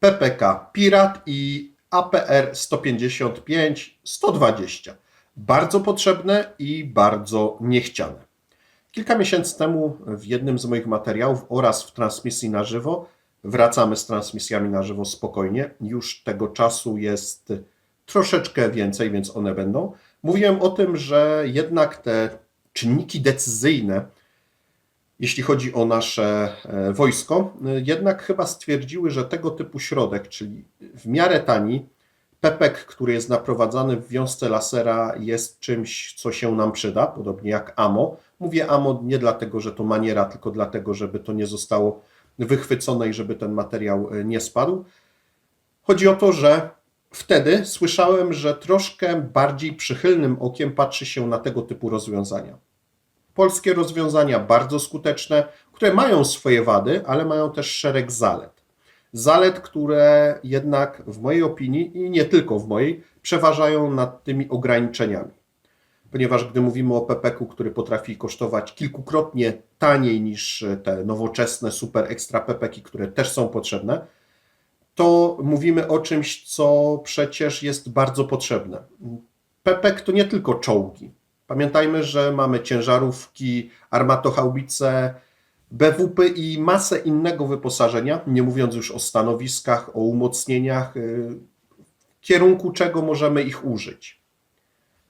PPK Pirat i APR 155 120. Bardzo potrzebne i bardzo niechciane. Kilka miesięcy temu w jednym z moich materiałów oraz w transmisji na żywo, wracamy z transmisjami na żywo spokojnie, już tego czasu jest troszeczkę więcej, więc one będą. Mówiłem o tym, że jednak te czynniki decyzyjne, jeśli chodzi o nasze e, wojsko, e, jednak chyba stwierdziły, że tego typu środek, czyli w miarę tani, pepek, który jest naprowadzany w wiązce lasera, jest czymś, co się nam przyda, podobnie jak AMO. Mówię AMO nie dlatego, że to maniera, tylko dlatego, żeby to nie zostało wychwycone i żeby ten materiał e, nie spadł. Chodzi o to, że wtedy słyszałem, że troszkę bardziej przychylnym okiem patrzy się na tego typu rozwiązania. Polskie rozwiązania bardzo skuteczne, które mają swoje wady, ale mają też szereg zalet. Zalet, które jednak w mojej opinii i nie tylko w mojej, przeważają nad tymi ograniczeniami. Ponieważ gdy mówimy o PPK, który potrafi kosztować kilkukrotnie taniej niż te nowoczesne, super ekstra PPK, które też są potrzebne, to mówimy o czymś, co przecież jest bardzo potrzebne. PPK to nie tylko czołgi. Pamiętajmy, że mamy ciężarówki, armatochaubice, BWP i masę innego wyposażenia, nie mówiąc już o stanowiskach, o umocnieniach, y, w kierunku czego możemy ich użyć.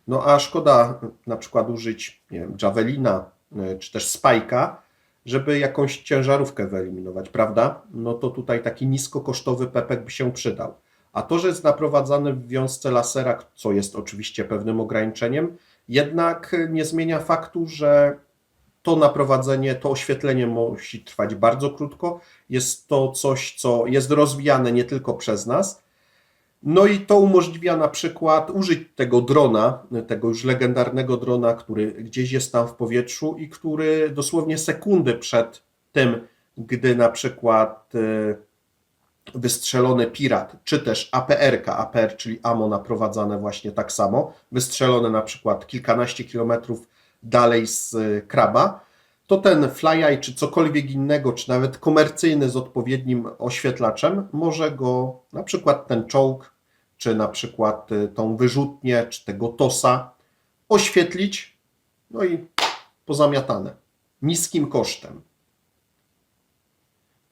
No a szkoda na przykład użyć nie wiem, Javelina y, czy też Spajka, żeby jakąś ciężarówkę wyeliminować, prawda? No to tutaj taki niskokosztowy pepek by się przydał. A to, że jest naprowadzany w wiązce lasera, co jest oczywiście pewnym ograniczeniem, jednak nie zmienia faktu, że to naprowadzenie, to oświetlenie musi trwać bardzo krótko. Jest to coś, co jest rozwijane nie tylko przez nas. No i to umożliwia na przykład użyć tego drona, tego już legendarnego drona, który gdzieś jest tam w powietrzu i który dosłownie sekundy przed tym, gdy na przykład y, wystrzelony Pirat, czy też APR, APR, czyli AMO naprowadzane właśnie tak samo, wystrzelone na przykład kilkanaście kilometrów dalej z y, kraba, to ten FlyEye czy cokolwiek innego, czy nawet komercyjny z odpowiednim oświetlaczem, może go na przykład ten czołg, czy na przykład y, tą wyrzutnię, czy tego TOSa oświetlić, no i pozamiatane. Niskim kosztem.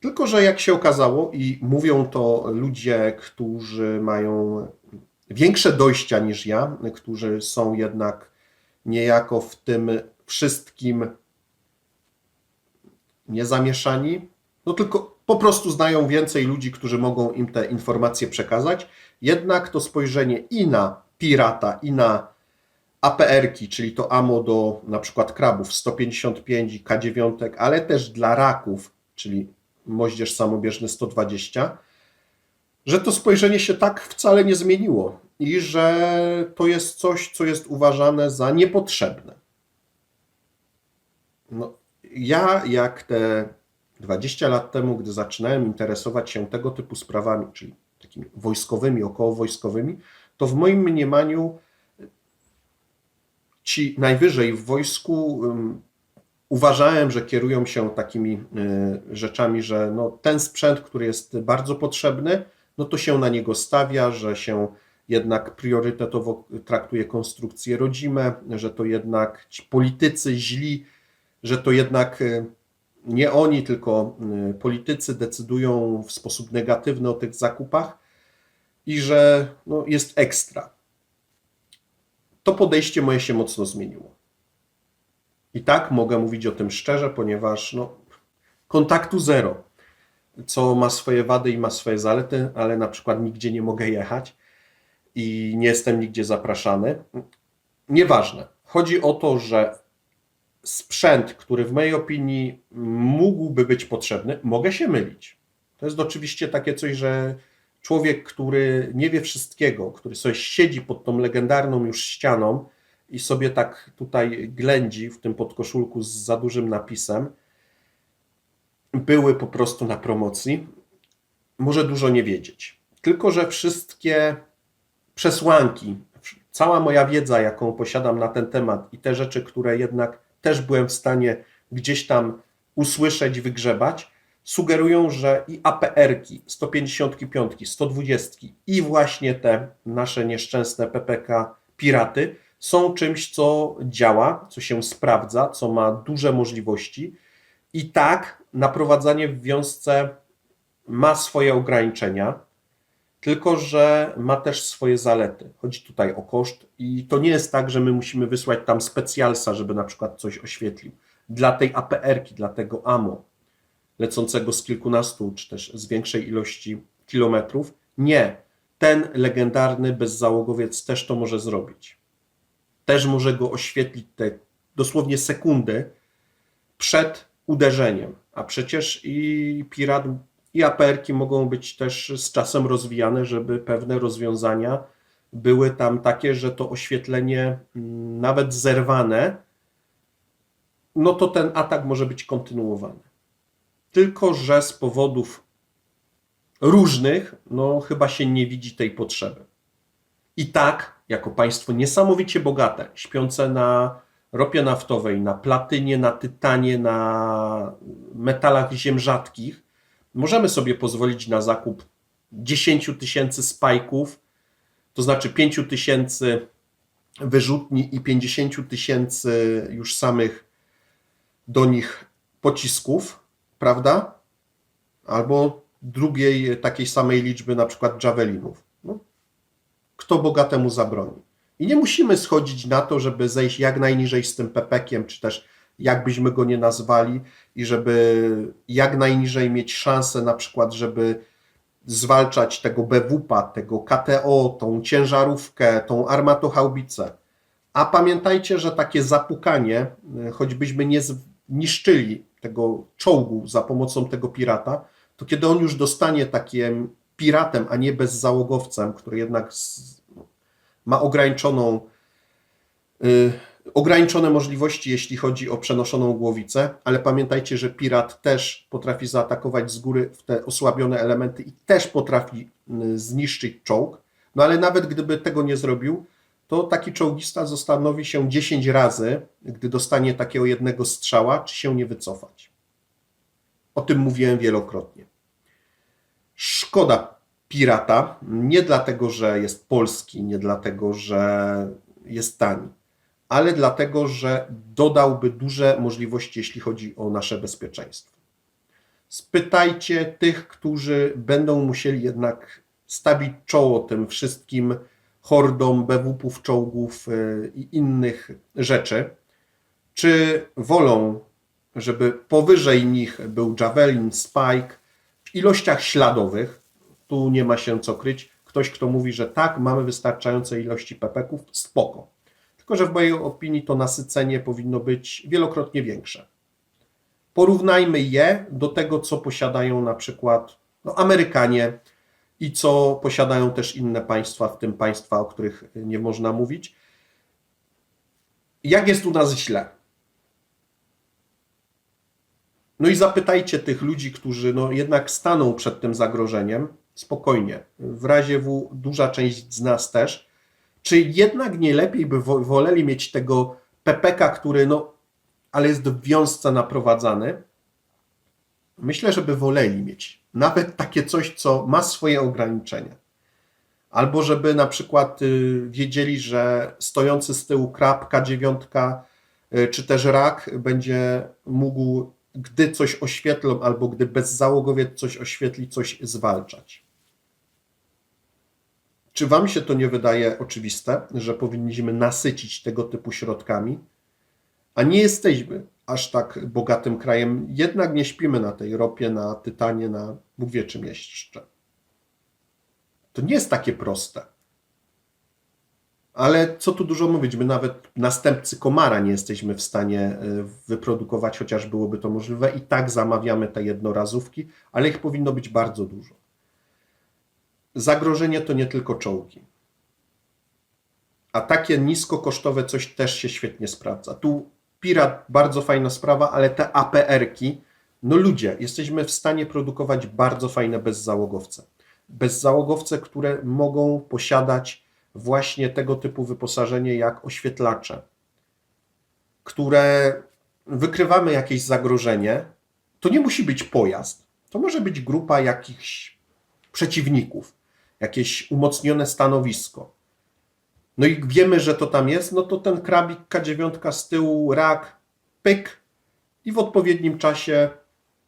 Tylko, że jak się okazało, i mówią to ludzie, którzy mają większe dojścia niż ja, którzy są jednak niejako w tym wszystkim niezamieszani, no tylko po prostu znają więcej ludzi, którzy mogą im te informacje przekazać. Jednak to spojrzenie i na pirata, i na APR-ki, czyli to AMO do na przykład krabów 155 i K9, ale też dla raków, czyli moździerz samobieżny 120, że to spojrzenie się tak wcale nie zmieniło i że to jest coś, co jest uważane za niepotrzebne. No, ja, jak te 20 lat temu, gdy zaczynałem interesować się tego typu sprawami, czyli takimi wojskowymi, okołowojskowymi, to w moim mniemaniu ci najwyżej w wojsku uważałem, że kierują się takimi y, rzeczami, że no, ten sprzęt, który jest bardzo potrzebny, no to się na niego stawia, że się jednak priorytetowo traktuje konstrukcje rodzime, że to jednak ci politycy źli, że to jednak y, nie oni, tylko y, politycy decydują w sposób negatywny o tych zakupach i że no, jest ekstra. To podejście moje się mocno zmieniło. I tak mogę mówić o tym szczerze, ponieważ no, kontaktu zero, co ma swoje wady i ma swoje zalety, ale na przykład nigdzie nie mogę jechać i nie jestem nigdzie zapraszany. Nieważne. Chodzi o to, że sprzęt, który w mojej opinii mógłby być potrzebny, mogę się mylić. To jest oczywiście takie coś, że człowiek, który nie wie wszystkiego, który sobie siedzi pod tą legendarną już ścianą i sobie tak tutaj ględzi w tym podkoszulku z za dużym napisem, były po prostu na promocji, może dużo nie wiedzieć. Tylko, że wszystkie przesłanki, cała moja wiedza, jaką posiadam na ten temat i te rzeczy, które jednak też byłem w stanie gdzieś tam usłyszeć, wygrzebać, sugerują, że i APR-ki 155, 120 i właśnie te nasze nieszczęsne PPK Piraty są czymś, co działa, co się sprawdza, co ma duże możliwości. I tak naprowadzanie w wiązce ma swoje ograniczenia, tylko że ma też swoje zalety. Chodzi tutaj o koszt i to nie jest tak, że my musimy wysłać tam specjalsa, żeby na przykład coś oświetlił. Dla tej APR-ki, dla tego AMO, lecącego z kilkunastu czy też z większej ilości kilometrów, nie. Ten legendarny bezzałogowiec też to może zrobić. Też może go oświetlić te dosłownie sekundy przed uderzeniem. A przecież i Pirat, i APR-ki mogą być też z czasem rozwijane, żeby pewne rozwiązania były tam takie, że to oświetlenie mm, nawet zerwane, no to ten atak może być kontynuowany. Tylko, że z powodów różnych, no chyba się nie widzi tej potrzeby. I tak, jako państwo niesamowicie bogate, śpiące na ropie naftowej, na platynie, na tytanie, na metalach ziem rzadkich, możemy sobie pozwolić na zakup 10 tysięcy spajków, to znaczy 5 tysięcy wyrzutni i 50 tysięcy już samych do nich pocisków, prawda? Albo drugiej takiej samej liczby na przykład javelinów. Kto bogatemu zabroni? I nie musimy schodzić na to, żeby zejść jak najniżej z tym pepekiem, czy też jakbyśmy go nie nazwali, i żeby jak najniżej mieć szansę na przykład, żeby zwalczać tego BWP, tego KTO, tą ciężarówkę, tą armatochaubicę. A pamiętajcie, że takie zapukanie, choćbyśmy nie zniszczyli tego czołgu za pomocą tego pirata, to kiedy on już dostanie takim piratem, a nie bezzałogowcem, który jednak z, ma ograniczoną, y, ograniczone możliwości, jeśli chodzi o przenoszoną głowicę, ale pamiętajcie, że pirat też potrafi zaatakować z góry w te osłabione elementy i też potrafi y, zniszczyć czołg. No ale nawet gdyby tego nie zrobił, to taki czołgista zastanowi się 10 razy, gdy dostanie takiego jednego strzała, czy się nie wycofać. O tym mówiłem wielokrotnie. Szkoda pirata, nie dlatego, że jest polski, nie dlatego, że jest tani, ale dlatego, że dodałby duże możliwości, jeśli chodzi o nasze bezpieczeństwo. Spytajcie tych, którzy będą musieli jednak stawić czoło tym wszystkim hordom BWP-ów, czołgów y, i innych rzeczy, czy wolą, żeby powyżej nich był Javelin, Spike w ilościach śladowych, tu nie ma się co kryć, ktoś, kto mówi, że tak, mamy wystarczające ilości pepeków, spoko. Tylko, że w mojej opinii to nasycenie powinno być wielokrotnie większe. Porównajmy je do tego, co posiadają na przykład no, Amerykanie, i co posiadają też inne państwa, w tym państwa, o których nie można mówić. Jak jest u nas źle? No i zapytajcie tych ludzi, którzy no jednak staną przed tym zagrożeniem, spokojnie, w razie W duża część z nas też, czy jednak nie lepiej by woleli mieć tego PPK, który no, ale jest w wiązce naprowadzany? Myślę, że by woleli mieć nawet takie coś, co ma swoje ograniczenia. Albo żeby na przykład y, wiedzieli, że stojący z tyłu krab K9 y, czy też rak będzie mógł, gdy coś oświetlą, albo gdy bezzałogowiec coś oświetli, coś zwalczać. Czy Wam się to nie wydaje oczywiste, że powinniśmy nasycić tego typu środkami? A nie jesteśmy aż tak bogatym krajem. Jednak nie śpimy na tej ropie, na tytanie, na Bóg wie czym jeszcze. To nie jest takie proste. Ale co tu dużo mówić, my nawet następcy komara nie jesteśmy w stanie e, wyprodukować, chociaż byłoby to możliwe. I tak zamawiamy te jednorazówki, ale ich powinno być bardzo dużo. Zagrożenie to nie tylko czołgi. A takie niskokosztowe coś też się świetnie sprawdza. Tu Pirat, bardzo fajna sprawa, ale te APR-ki, no ludzie, jesteśmy w stanie produkować bardzo fajne bezzałogowce. Bezzałogowce, które mogą posiadać właśnie tego typu wyposażenie jak oświetlacze, które wykrywamy jakieś zagrożenie. To nie musi być pojazd. To może być grupa jakichś przeciwników, jakieś umocnione stanowisko. No i wiemy, że to tam jest, no to ten krabik K9 z tyłu, rak, pyk i w odpowiednim czasie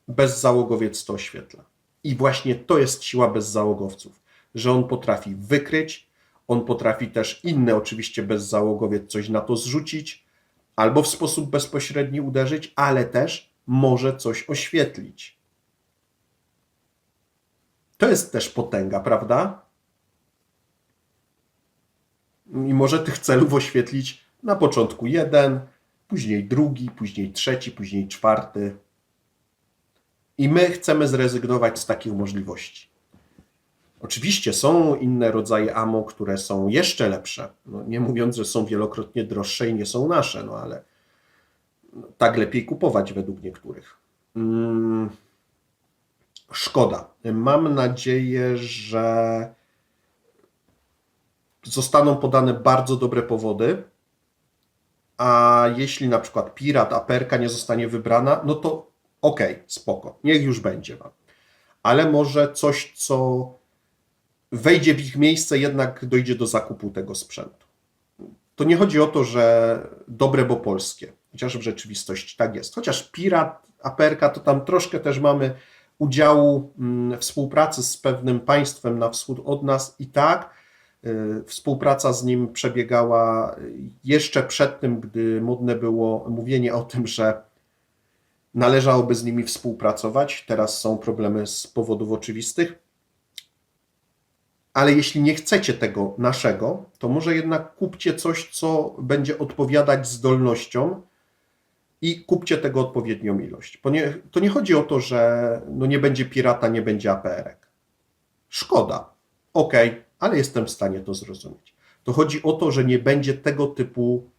bezzałogowiec to oświetla. I właśnie to jest siła bezzałogowców, że on potrafi wykryć, on potrafi też inne oczywiście bezzałogowiec coś na to zrzucić, albo w sposób bezpośredni uderzyć, ale też może coś oświetlić. To jest też potęga, prawda? I może tych celów oświetlić na początku jeden, później drugi, później trzeci, później czwarty. I my chcemy zrezygnować z takich możliwości. Oczywiście są inne rodzaje ammo, które są jeszcze lepsze. No, nie mówiąc, że są wielokrotnie droższe i nie są nasze, no ale tak lepiej kupować według niektórych. Mm, szkoda. Mam nadzieję, że zostaną podane bardzo dobre powody, a jeśli na przykład Pirat, Aperka nie zostanie wybrana, no to okej, okay, spoko, niech już będzie wam. Ale może coś, co wejdzie w ich miejsce, jednak dojdzie do zakupu tego sprzętu. To nie chodzi o to, że dobre, bo polskie, chociaż w rzeczywistości tak jest. Chociaż Pirat, Aperka, to tam troszkę też mamy udziału mm, współpracy z pewnym państwem na wschód od nas i tak y, współpraca z nim przebiegała jeszcze przed tym, gdy modne było mówienie o tym, że należałoby z nimi współpracować. Teraz są problemy z powodów oczywistych ale jeśli nie chcecie tego naszego, to może jednak kupcie coś, co będzie odpowiadać zdolnościom i kupcie tego odpowiednią ilość. To nie chodzi o to, że no nie będzie pirata, nie będzie APR-ek. Szkoda. Ok, ale jestem w stanie to zrozumieć. To chodzi o to, że nie będzie tego typu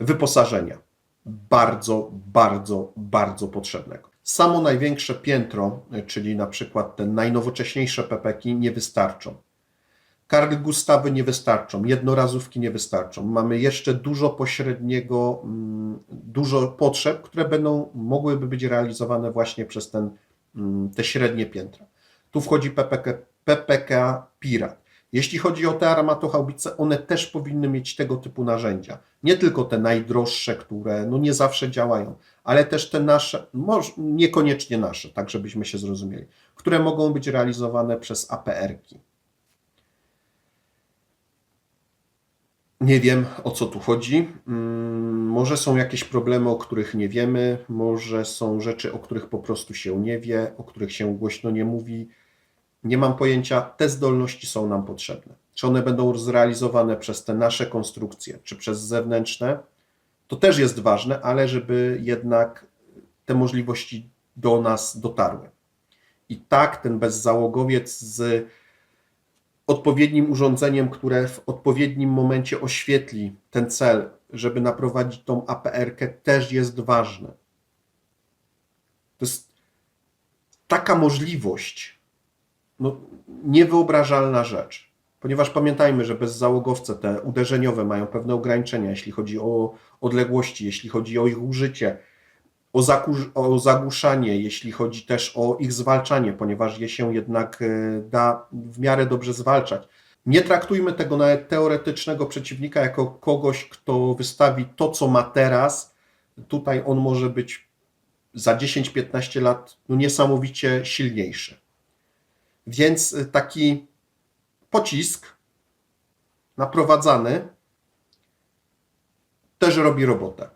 wyposażenia. Bardzo, bardzo, bardzo potrzebnego. Samo największe piętro, czyli na przykład te najnowocześniejsze pepeki, nie wystarczą. Karl Gustawy nie wystarczą, jednorazówki nie wystarczą. Mamy jeszcze dużo pośredniego, mm, dużo potrzeb, które będą mogłyby być realizowane właśnie przez ten, mm, te średnie piętra. Tu wchodzi PPK, PPK Pirat. Jeśli chodzi o te armatochaubice, one też powinny mieć tego typu narzędzia. Nie tylko te najdroższe, które no nie zawsze działają, ale też te nasze, może niekoniecznie nasze, tak żebyśmy się zrozumieli, które mogą być realizowane przez APR-ki. Nie wiem o co tu chodzi. Mm, może są jakieś problemy, o których nie wiemy, może są rzeczy, o których po prostu się nie wie, o których się głośno nie mówi. Nie mam pojęcia, te zdolności są nam potrzebne. Czy one będą zrealizowane przez te nasze konstrukcje, czy przez zewnętrzne, to też jest ważne, ale żeby jednak te możliwości do nas dotarły. I tak ten bezzałogowiec z odpowiednim urządzeniem, które w odpowiednim momencie oświetli ten cel, żeby naprowadzić tą APR-kę, też jest ważne. To jest taka możliwość, no, niewyobrażalna rzecz. Ponieważ pamiętajmy, że bezzałogowce te uderzeniowe mają pewne ograniczenia, jeśli chodzi o odległości, jeśli chodzi o ich użycie, o, o zagłuszanie, jeśli chodzi też o ich zwalczanie, ponieważ je się jednak e, da w miarę dobrze zwalczać. Nie traktujmy tego nawet teoretycznego przeciwnika jako kogoś, kto wystawi to, co ma teraz. Tutaj on może być za 10-15 lat no, niesamowicie silniejszy. Więc e, taki pocisk naprowadzany też robi robotę.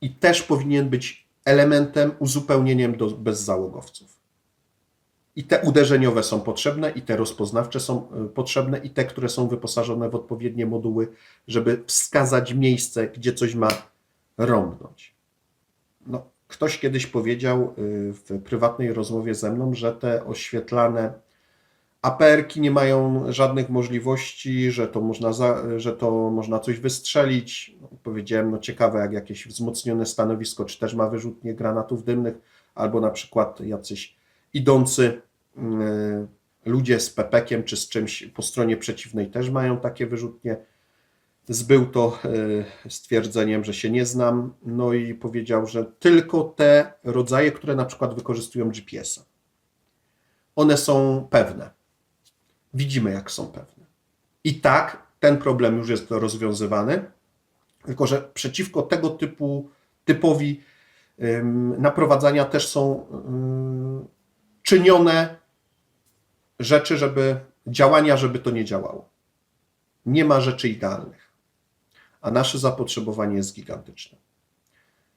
I też powinien być elementem, uzupełnieniem do bezzałogowców. I te uderzeniowe są potrzebne, i te rozpoznawcze są e, potrzebne, i te, które są wyposażone w odpowiednie moduły, żeby wskazać miejsce, gdzie coś ma rąbnąć. No, ktoś kiedyś powiedział e, w prywatnej rozmowie ze mną, że te oświetlane APR-ki nie mają żadnych możliwości, że to można, za, że to można coś wystrzelić. Powiedziałem, no ciekawe, jak jakieś wzmocnione stanowisko, czy też ma wyrzutnie granatów dymnych, albo na przykład jacyś idący y, ludzie z pepekiem, czy z czymś po stronie przeciwnej też mają takie wyrzutnie. Zbył to y, stwierdzeniem, że się nie znam, no i powiedział, że tylko te rodzaje, które na przykład wykorzystują GPS-a. one są pewne. Widzimy, jak są pewne. I tak ten problem już jest rozwiązywany, tylko że przeciwko tego typu typowi ym, naprowadzania też są ym, czynione rzeczy, żeby działania, żeby to nie działało. Nie ma rzeczy idealnych, a nasze zapotrzebowanie jest gigantyczne.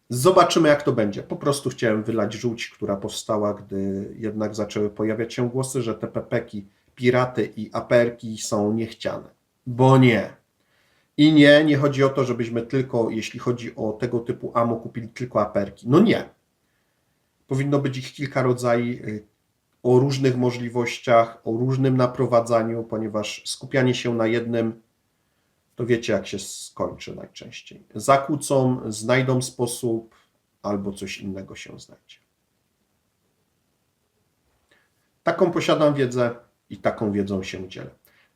Zobaczymy, jak to będzie. Po prostu chciałem wylać żółć, która powstała, gdy jednak zaczęły pojawiać się głosy, że te pepeki, piraty i aperki są niechciane. Bo nie. I nie, nie chodzi o to, żebyśmy tylko, jeśli chodzi o tego typu amo, kupili tylko aperki. No nie. Powinno być ich kilka rodzajów, o różnych możliwościach, o różnym naprowadzaniu, ponieważ skupianie się na jednym, to wiecie, jak się skończy najczęściej. Zakłócą, znajdą sposób, albo coś innego się znajdzie. Taką posiadam wiedzę i taką wiedzą się dzielę.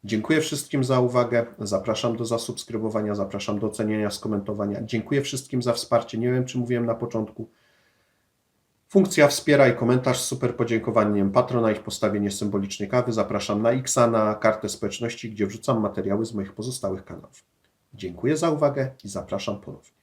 Dziękuję wszystkim za uwagę. Zapraszam do zasubskrybowania, zapraszam do oceniania, skomentowania. Dziękuję wszystkim za wsparcie. Nie wiem, czy mówiłem na początku. Funkcja wspieraj, komentarz z super podziękowaniem, patrona ich postawienie symbolicznej kawy. Zapraszam na X, na kartę społeczności, gdzie wrzucam materiały z moich pozostałych kanałów. Dziękuję za uwagę i zapraszam ponownie.